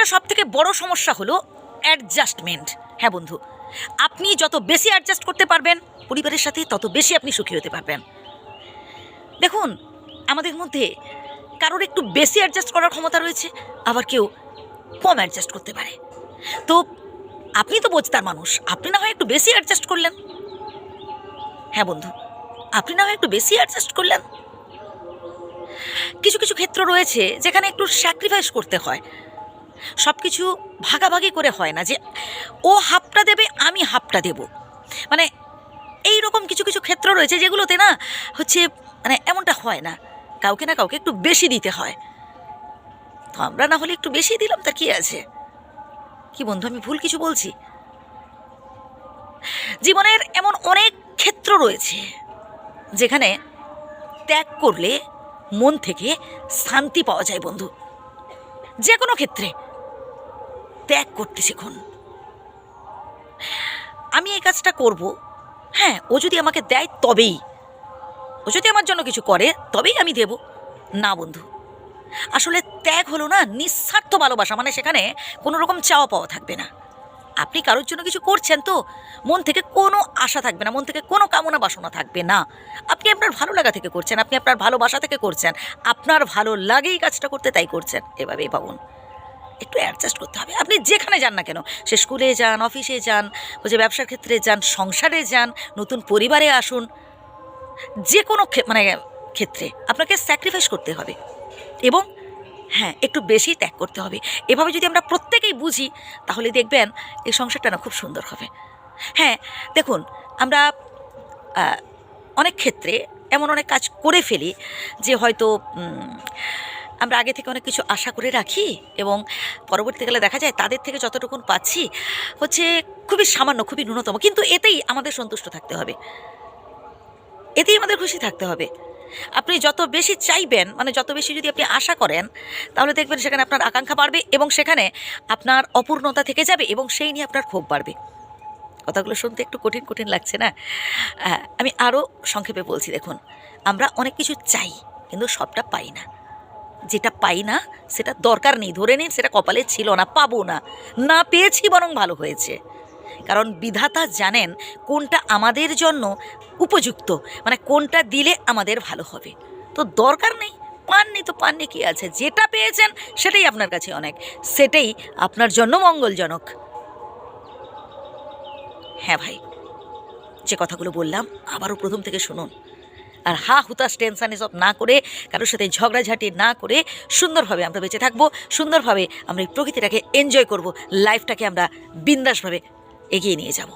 একটা সব থেকে বড় সমস্যা হলো অ্যাডজাস্টমেন্ট হ্যাঁ বন্ধু, আপনি যত বেশি অ্যাডজাস্ট করতে পারবেন, পরিবারের সাথে তত বেশি আপনি সুখী হতে পারবেন। দেখুন, আমাদের মধ্যে কারোর একটু বেশি অ্যাডজাস্ট করার ক্ষমতা রয়েছে, আবার কেউ কম অ্যাডজাস্ট করতে পারে। তো আপনি তো বোঝতার মানুষ, আপনি না হয় একটু বেশি অ্যাডজাস্ট করলেন। হ্যাঁ বন্ধু, আপনি না হয় একটু বেশি অ্যাডজাস্ট করলেন। কিছু কিছু ক্ষেত্র রয়েছে যেখানে একটু স্যাক্রিফাইস করতে হয়। সব কিছু ভাগাভাগি করে হয় না যে, ও হাফটা দেবে, আমি হাফটা দেব। মানে এই রকম কিছু কিছু ক্ষেত্র রয়েছে যেগুলোতে না হচ্ছে মানে এমনটা হয় না। কাউকে না কাউকে একটু বেশি দিতে হয়। তো আমরা না হলে একটু বেশি দিলাম তার কি আছে? কি বন্ধু, আমি ভুল কিছু বলছি? জীবনের এমন অনেক ক্ষেত্র রয়েছে যেখানে ত্যাগ করলে মন থেকে শান্তি পাওয়া যায় বন্ধু। যে কোনো ক্ষেত্রে। ত্যাগ করতে শিখুন। আমি এই কাজটা করব। হ্যাঁ ও যদি আমাকে দেয় তবেই। ও যদি আমার জন্য কিছু করে, তবেই আমি দেব। না, বন্ধু। আসলে ত্যাগ হলো না নিঃস্বার্থ ভালোবাসা মানে সেখানে কোনো রকম চাওয়া পাওয়া থাকবে না। আপনি কারোর জন্য কিছু করছেন তো, মন থেকে কোনো আশা থাকবে না, মন থেকে কোনো কামনা বাসনা থাকবে না। আপনি আপনার ভালো লাগা থেকে করছেন, আপনি আপনার ভালোবাসা থেকে করছেন, আপনার ভালো লাগেই কাজটা করতে তাই করছেন। এভাবেই পাবন একটু অ্যাডজাস্ট করতে হবে। আপনি যেখানে যান না কেন, সে স্কুলে যান অফিসে যান হচ্ছে ব্যবসার ক্ষেত্রে যান, সংসারে যান, নতুন পরিবারে আসুন যে কোনো মানে ক্ষেত্রে আপনাকে স্যাক্রিফাইস করতে হবে। এবং হ্যাঁ একটু বেশি ত্যাগ করতে হবে। এভাবে যদি আমরা প্রত্যেকেই বুঝি, তাহলে দেখবেন এই সংসারটা না খুব সুন্দর হবে। হ্যাঁ দেখুন, আমরা অনেক ক্ষেত্রে এমন অনেক কাজ করে ফেলি যে হয়তো আমরা আগে থেকে অনেক কিছু আশা করে রাখি এবং পরবর্তীকালে দেখা যায় তাদের থেকে যতটুকুন পাচ্ছি হচ্ছে খুবই সামান্য, খুবই ন্যূনতম। কিন্তু এতেই আমাদের সন্তুষ্ট থাকতে হবে। এতেই আমাদের খুশি থাকতে হবে। আপনি যত বেশি চাইবেন মানে যত বেশি যদি আপনি আশা করেন, তাহলে দেখবেন সেখানে আপনার আকাঙ্ক্ষা বাড়বে এবং সেখানে আপনার অপূর্ণতা থেকে যাবে এবং সেই নিয়ে আপনার ক্ষোভ বাড়বে। কথাগুলো শুনতে একটু কঠিন কঠিন লাগছে না? আমি আরও সংক্ষেপে বলছি, দেখুন, আমরা অনেক কিছু চাই, কিন্তু সবটা পাই না। যেটা পাই না, সেটা দরকার নেই। ধরে নিন সেটা কপালে ছিল না, পাবো না। না পেয়েছি বরং ভালো হয়েছে। কারণ বিধাতা জানেন কোনটা আমাদের জন্য উপযুক্ত মানে কোনটা দিলে আমাদের ভালো হবে। তো দরকার নেই, পাননি তো পাননি কী আছে? যেটা পেয়েছেন সেটাই আপনার কাছে অনেক। সেটাই আপনার জন্য মঙ্গলজনক। হ্যাঁ ভাই, যে কথাগুলো বললাম, আবারও প্রথম থেকে শুনুন। আর হা হুতাশ টেনশান এসব না করে, কারোর সাথে ঝগড়াঝাটি না করে সুন্দরভাবে আমরা বেঁচে থাকব, সুন্দরভাবে আমরা এই প্রকৃতিটাকে এনজয় করব লাইফটাকে আমরা বিন্দাসভাবে এগিয়ে নিয়ে যাব।